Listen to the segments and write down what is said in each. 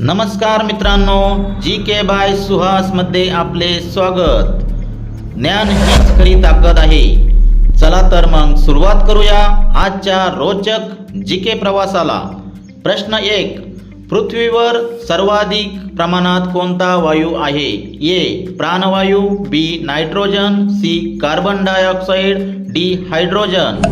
नमस्कार मित्रांनो जी के बाय सुहासमध्ये आपले स्वागत. ज्ञान हीच खरी ताकद आहे. चला तर मग सुरुवात करूया आजच्या रोचक जी के प्रवासाला. प्रश्न एक पृथ्वीवर सर्वाधिक प्रमाणात कोणता वायू आहे? ए प्राणवायू B nitrogen C carbon dioxide D hydrogen.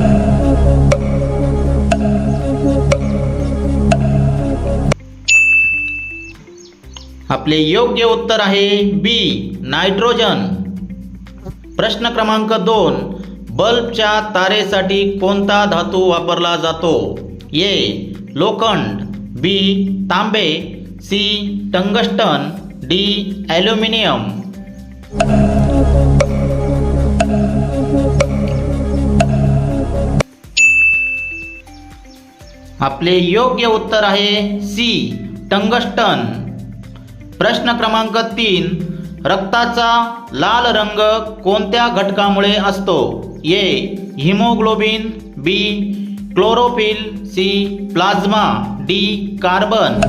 आपले योग्य उत्तर आहे बी नायट्रोजन प्रश्न क्रमांक दोन बल्बच्या तारेसाठी कोणता धातू वापरला जातो? ए लोखंड. बी तांबे. C tungsten. D aluminium. आपले योग्य उत्तर आहे सी टंगस्टन. प्रश्न क्रमांक तीन रक्ताचा लाल रंग कोणत्या घटकामुळे असतो? A haemoglobin B chlorophyll C plasma D carbon.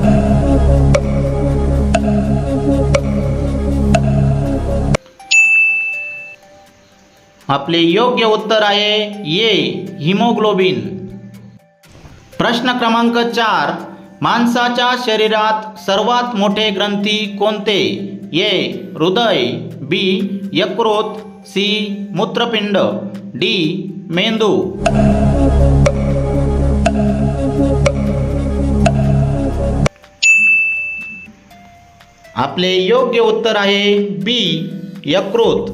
आपले योग्य उत्तर आहे ए हिमोग्लोबिन. प्रश्न क्रमांक चार माणसाच्या शरीरात सर्वात मोठे ग्रंथी कोणते? ए. हृदय बी. यकृत सी. मूत्रपिंड डी. मेंदू. आपले योग्य उत्तर आहे बी. यकृत.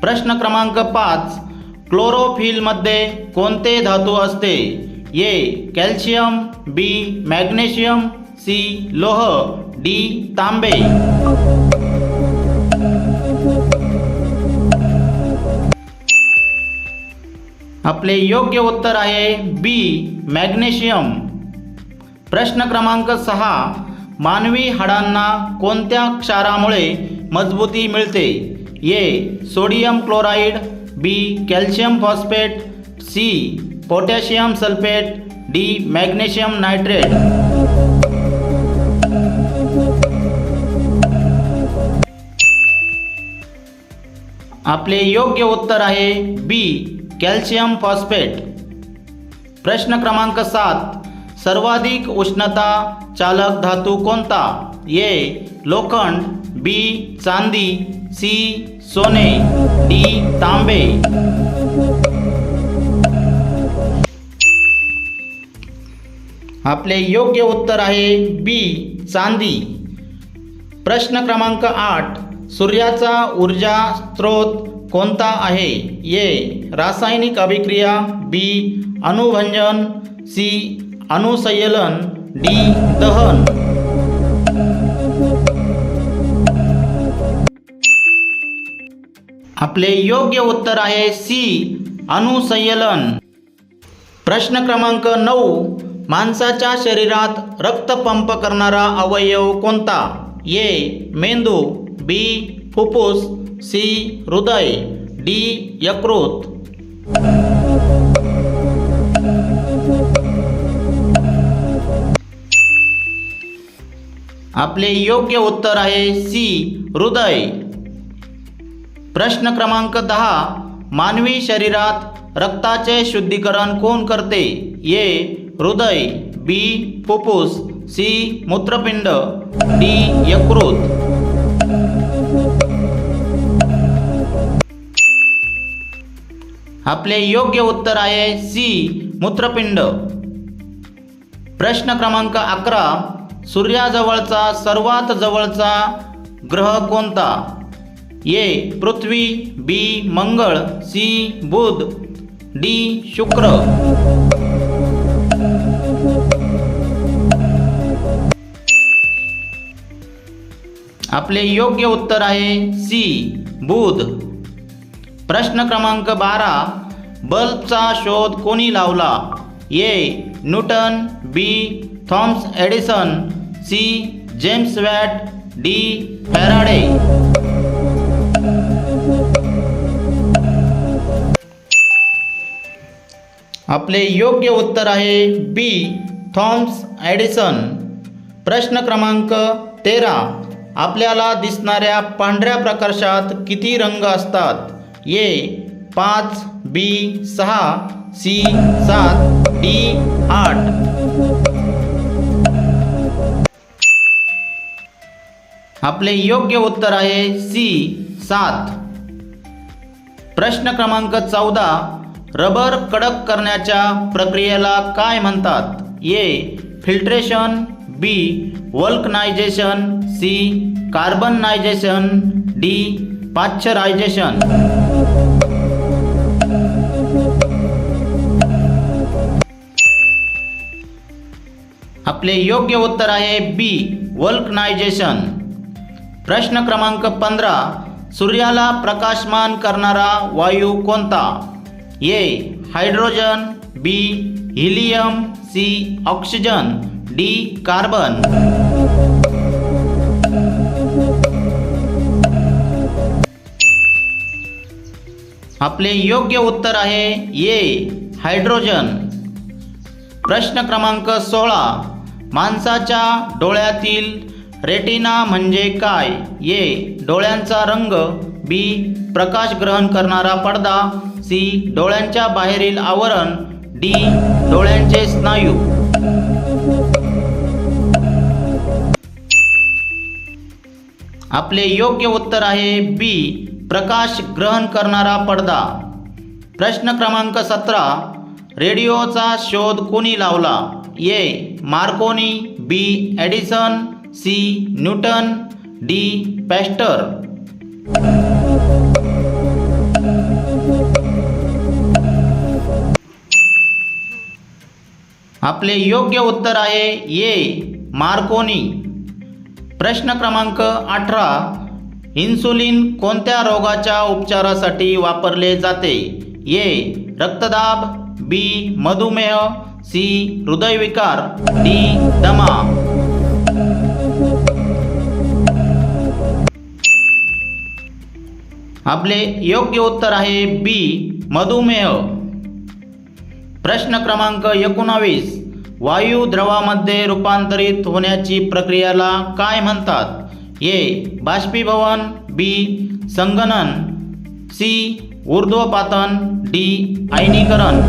प्रश्न क्रमांक पाच. क्लोरोफिलमध्ये कोणते धातू असते? A calcium B magnesium C लोह डी तांबे आपले योग्य उत्तर आहे बी मॅग्नेशियम प्रश्न क्रमांक सहा. मानवी हाडांना कोणत्या क्षारामुळे मजबूती मिळते? A sodium chloride B calcium phosphate C potassium sulphate, D magnesium nitrate आपले योग्य उत्तर आहे बी, कॅल्शियम फॉस्फेट. प्रश्न क्रमांक सात, सर्वाधिक उष्णता चालक धातू कोणता? ए, लोखंड, बी, चांदी, सी, सोने, डी, तांबे. आपले योग्य उत्तर आहे बी चांदी. प्रश्न क्रमांक आठ सूर्याचा ऊर्जा स्रोत कोणता आहे? ए रासायनिक अभिक्रिया बी अणुभंजन सी अणुसंयलन डी दहन. आपले योग्य उत्तर आहे सी अणुसंयलन प्रश्न क्रमांक नऊ माणसाच्या शरीरात रक्त पंप करणारा अवयव कोणता? ए मेंदू बी फुफ्फुस सी हृदय डी यकृत. आपले योग्य उत्तर आहे सी हृदय. प्रश्न क्रमांक दहा मानवी शरीरात रक्ताचे शुद्धीकरण कोण करते? ए हृदय बी फुफ्फुस सी मूत्रपिंड डी यकृत. आपले योग्य उत्तर आहे सी मूत्रपिंड. प्रश्न क्रमांक अकरा सूर्याजवळचा सर्वात जवळचा ग्रह कोणता? ए पृथ्वी बी मंगळ सी बुध डी शुक्र. आपले योग्य उत्तर आहे सी बुध. प्रश्न क्रमांक बारा बल्बचा शोध कोणी लावला? A Newton B Thomas Edison C James Watt D Faraday. आपले योग्य उत्तर आहे बी थॉम्स ॲडिसन प्रश्न क्रमांक तेरा. आपल्याला दिसणाऱ्या पांढऱ्या प्रकाशात किती रंग असतात? ए पाच बी सहा सी सात डी आठ. आपले योग्य उत्तर आहे सी सात. प्रश्न क्रमांक चौदा रबर कडक करण्याच्या प्रक्रियेला काय म्हणतात? A filtration B vulcanisation C carbonisation D pasteurisation आपले योग्य उत्तर आहे बी वल्कनायझेशन प्रश्न क्रमांक पंधरा, सूर्याला प्रकाशमान करणारा वायू कोणता? A hydrogen B helium C oxygen D carbon. आपले योग्य उत्तर आहे ए हायड्रोजन. प्रश्न क्रमांक सोळा माणसाच्या डोळ्यातील रेटिना म्हणजे काय? ए डोळ्यांचा रंग बी प्रकाश ग्रहण करणारा पडदा सी डोळ्यांच्या बाहेरील आवरण डी डोळ्यांचे स्नायू. आपले योग्य उत्तर आहे बी प्रकाश ग्रहण करणारा पडदा. प्रश्न क्रमांक सतरा रेडिओचा शोध कोणी लावला? A Marconi B Edison C Newton D Pasteur. आपले योग्य उत्तर आहे ए मार्कोनी. प्रश्न क्रमांक अठरा इन्सुलिन कोणत्या रोगाच्या उपचारासाठी वापरले जाते? ए रक्तदाब बी मधुमेह सी हृदयविकार डी दमा आपले योग्य उत्तर आहे बी मधुमेह. प्रश्न क्रमांक एकोणावीस वायू द्रवामध्ये रूपांतरित होण्याची प्रक्रियाला काय म्हणतात? ए बाष्पीभवन बी संगणन सी ऊर्ध्वपातन डी आयनीकरण.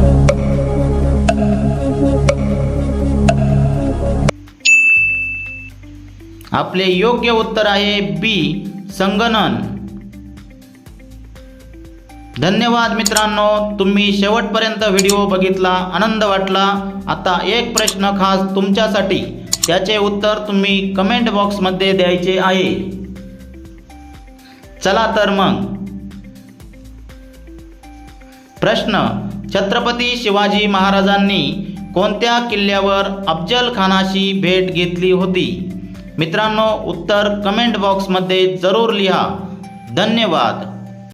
आपले योग्य उत्तर आहे बी संगणन. धन्यवाद मित्रांनो. तुम्ही शेवटपर्यंत व्हिडिओ बघितला आनंद वाटला. आता एक प्रश्न खास तुमच्यासाठी. त्याचे उत्तर तुम्ही कमेंट बॉक्समध्ये द्यायचे आहे. चला तर मग. प्रश्न छत्रपती शिवाजी महाराजांनी कोणत्या किल्ल्यावर अफजल खानाशी भेट घेतली होती? मित्रांनो उत्तर कमेंट बॉक्समध्ये जरूर लिहा. धन्यवाद.